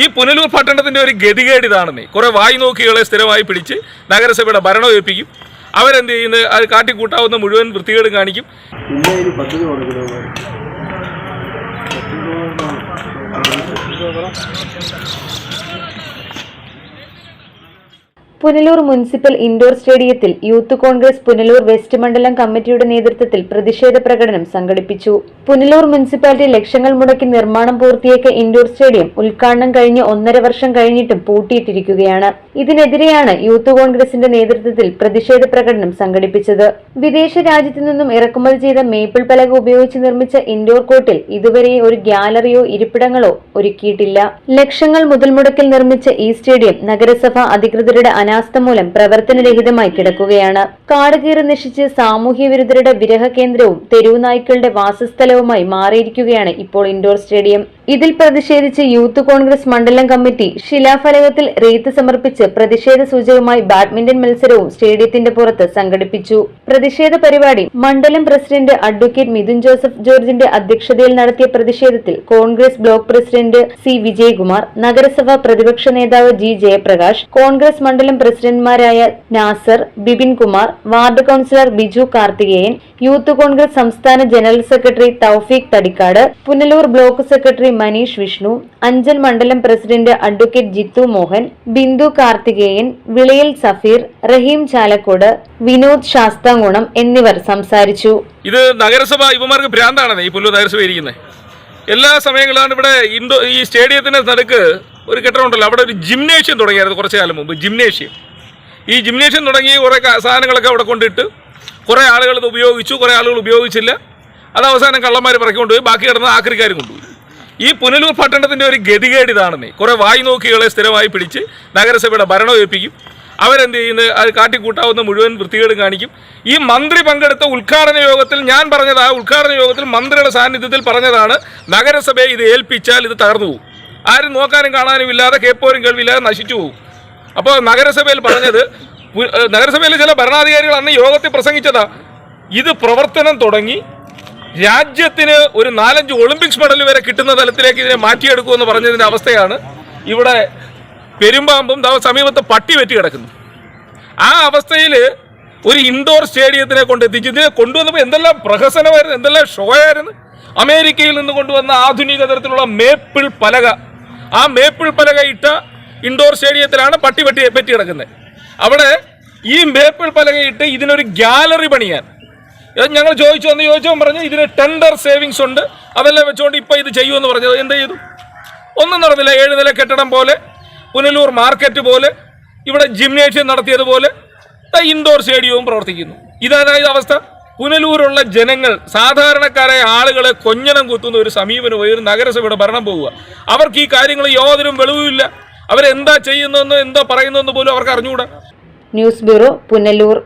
ഈ പുനലൂർ പട്ടണത്തിന്റെ ഒരു ഗതികേട് നീ. കുറേ വായി നോക്കികളെ സ്ഥിരമായി പിടിച്ച് നഗരസഭയുടെ ഭരണം ഏൽപ്പിക്കും. അവരെന്ത് ചെയ്യുന്നത് അത് കാട്ടിക്കൂട്ടാവുന്ന മുഴുവൻ വൃത്തികേടും കാണിക്കും. പദ്ധതി പുനലൂർ മുനിസിപ്പൽ ഇൻഡോർ സ്റ്റേഡിയത്തിൽ യൂത്ത് കോൺഗ്രസ് പുനലൂർ വെസ്റ്റ് മണ്ഡലം കമ്മിറ്റിയുടെ നേതൃത്വത്തിൽ പ്രതിഷേധ പ്രകടനം സംഘടിപ്പിച്ചു. പുനലൂർ മുനിസിപ്പാലിറ്റി ലക്ഷങ്ങൾ മുടക്കി നിർമ്മാണം പൂർത്തിയാക്കിയ ഇൻഡോർ സ്റ്റേഡിയം ഉദ്ഘാടനം കഴിഞ്ഞ് ഒന്നര വർഷം കഴിഞ്ഞിട്ടും പൂട്ടിയിട്ടിരിക്കുകയാണ്. ഇതിനെതിരെയാണ് യൂത്ത് കോൺഗ്രസിന്റെ നേതൃത്വത്തിൽ പ്രതിഷേധ പ്രകടനം സംഘടിപ്പിച്ചത്. വിദേശ രാജ്യത്തു നിന്നും ഇറക്കുമതി ചെയ്ത മേപ്പിൾ പലക ഉപയോഗിച്ച് നിർമ്മിച്ച ഇൻഡോർ കോർട്ടിൽ ഇതുവരെ ഒരു ഗ്യാലറിയോ ഇരിപ്പിടങ്ങളോ ഒരുക്കിയിട്ടില്ല. ലക്ഷങ്ങൾ മുതൽ നിർമ്മിച്ച ഈ സ്റ്റേഡിയം നഗരസഭ അധികൃതരുടെ അനാസ്ഥ മൂലം പ്രവർത്തനരഹിതമായി കിടക്കുകയാണ്. കാട് കീറി നശിച്ച് സാമൂഹ്യ വിരുദ്ധരുടെ വിരഹ കേന്ദ്രവും തെരുവുനായ്ക്കളുടെ വാസസ്ഥലവുമായി മാറിയിരിക്കുകയാണ് ഇപ്പോൾ ഇൻഡോർ സ്റ്റേഡിയം. ഇതിൽ പ്രതിഷേധിച്ച് യൂത്ത് കോൺഗ്രസ് മണ്ഡലം കമ്മിറ്റി ശിലാഫലകത്തിൽ റീത്ത് സമർപ്പിച്ച് പ്രതിഷേധ സൂചകമായി ബാഡ്മിന്റൺ മത്സരവും സ്റ്റേഡിയത്തിന്റെ പുറത്ത് സംഘടിപ്പിച്ചു. പ്രതിഷേധ പരിപാടി മണ്ഡലം പ്രസിഡന്റ് അഡ്വക്കേറ്റ് മിഥുൻ ജോസഫ് ജോർജിന്റെ അധ്യക്ഷതയിൽ നടത്തിയ പ്രതിഷേധത്തിൽ Congress block president C Vijayakumar നഗരസഭാ പ്രതിപക്ഷ നേതാവ് ജി ജയപ്രകാശ് കോൺഗ്രസ് മണ്ഡലം പ്രസിഡന്റുമാരായ Nasar Bipin Kumar ward councillor Biju Karthikeyan youth Congress സംസ്ഥാന general secretary Thoufeeq Thadikkad Punalur block secretary Manish Vishnu Anchal മണ്ഡലം പ്രസിഡന്റ് അഡ്വക്കേറ്റ് ജിത്തു മോഹൻ ബിന്ദു കാർത്തികേയൻ വിളയിൽ സഫീർ റഹീം ചാലക്കോട് വിനോദ് ശാസ്താംകുണം എന്നിവർ സംസാരിച്ചു. ഇത് നഗരസഭ ഇവമാർക്ക് ഭ്രാന്താണെന്ന് ഈ പുല്ലു നഗരസഭ ഇരിക്കുന്നത് എല്ലാ സമയങ്ങളിലാണ് ഇവിടെ ഇൻഡോ ഈ സ്റ്റേഡിയത്തിന്റെ നടുക്ക് ഒരു കെട്ടിടമുണ്ടല്ലോ അവിടെ ഒരു ജിംനേഷ്യം തുടങ്ങിയായിരുന്നു കുറച്ച് കാലം മുമ്പ് ജിംനേഷ്യം. ഈ ജിംനേഷ്യം തുടങ്ങി കുറേ സാധനങ്ങളൊക്കെ അവിടെ കൊണ്ടിട്ട് കുറേ ആളുകൾ ഇത് ഉപയോഗിച്ചു കുറേ ആളുകൾ ഉപയോഗിച്ചില്ല. അത് അവസാനം കള്ളന്മാർ പറക്കൊണ്ടുപോയി ബാക്കി കിടന്ന ആക്രിക്കാരും കൊണ്ടുപോയി. ഈ പുനലൂർ പട്ടണത്തിന്റെ ഒരു ഗതികേട് ഇതാണെന്നേ കുറേ വായി നോക്കികളെ സ്ഥിരമായി പിടിച്ച് നഗരസഭയുടെ ഭരണം ഏൽപ്പിക്കും. അവരെന്ത് ചെയ്യുന്നത് അത് കാട്ടിക്കൂട്ടാവുന്ന മുഴുവൻ വൃത്തികേടും കാണിക്കും. ഈ മന്ത്രി പങ്കെടുത്ത ഉദ്ഘാടന യോഗത്തിൽ ഞാൻ പറഞ്ഞത് ആ ഉദ്ഘാടന യോഗത്തിൽ മന്ത്രിയുടെ സാന്നിധ്യത്തിൽ പറഞ്ഞതാണ് നഗരസഭയെ ഇത് ഏൽപ്പിച്ചാൽ ഇത് തകർന്നു പോകും. ആരും നോക്കാനും കാണാനും ഇല്ലാതെ കേപ്പോരും കേൾവില്ലാതെ നശിച്ചു പോകും. അപ്പോൾ നഗരസഭയിൽ പറഞ്ഞത് നഗരസഭയിലെ ചില ഭരണാധികാരികൾ അന്ന് യോഗത്തിൽ പ്രസംഗിച്ചതാ. ഇത് പ്രവർത്തനം തുടങ്ങി രാജ്യത്തിന് ഒരു നാലഞ്ച് ഒളിമ്പിക്സ് മെഡൽ വരെ കിട്ടുന്ന തലത്തിലേക്ക് ഇതിനെ മാറ്റിയെടുക്കുമെന്ന് പറഞ്ഞതിന്റെ അവസ്ഥയാണ് ഇവിടെ പെരുമ്പാമ്പും സമീപത്ത് പട്ടി വെറ്റി കിടക്കുന്നു. ആ അവസ്ഥയിൽ ഒരു ഇൻഡോർ സ്റ്റേഡിയത്തിനെ കൊണ്ട് എത്തിച്ചു ഇതിനെ കൊണ്ടുവന്നപ്പോൾ എന്തെല്ലാം പ്രഹസനമായിരുന്നു എന്തെല്ലാം ഷോ ആയിരുന്നു അമേരിക്കയിൽ നിന്ന് കൊണ്ടുവന്ന ആധുനിക തരത്തിലുള്ള മേപ്പിൾ പലക. ആ മേപ്പിൾ പലക ഇട്ട ഇൻഡോർ സ്റ്റേഡിയത്തിലാണ് പട്ടി വെട്ടി പറ്റി കിടക്കുന്നത്. അവിടെ ഈ മേപ്പിൾ പലകയിട്ട് ഇതിനൊരു ഗ്യാലറി പണിയാൻ ഞങ്ങൾ ചോദിച്ചു വന്ന് ചോദിച്ചവൻ പറഞ്ഞു ഇതിന് ടെൻഡർ സേവിങ്സ് ഉണ്ട്. അതെല്ലാം വെച്ചുകൊണ്ട് ഇപ്പോൾ ഇത് ചെയ്യുമെന്ന് പറഞ്ഞത്. എന്ത് ചെയ്തു? ഒന്നും നടന്നില്ല. ഏഴ് നില കെട്ടിടം പോലെ പുനലൂർ മാർക്കറ്റ് പോലെ ഇവിടെ ജിംനേഷ്യം നടത്തിയതുപോലെ ഇൻഡോർ സ്റ്റേഡിയവും പ്രവർത്തിക്കുന്നു. ഇതാണ് ഇത് അവസ്ഥ? പുനലൂരുള്ള ജനങ്ങൾ സാധാരണക്കാരായ ആളുകളെ കൊഞ്ഞനം കുത്തുന്ന ഒരു സമീപനമായി ഒരു നഗരസഭയുടെ ഭരണം പോവുക. അവർക്ക് ഈ കാര്യങ്ങൾ യാതൊരു വെളിവുമില്ല അവരെന്താ ചെയ്യുന്നതെന്നോ എന്തോ പറയുന്നതെന്ന് പോലും അവർക്ക് അറിഞ്ഞുകൂടാ ന്യൂസ് ബ്യൂറോ പുനലൂർ.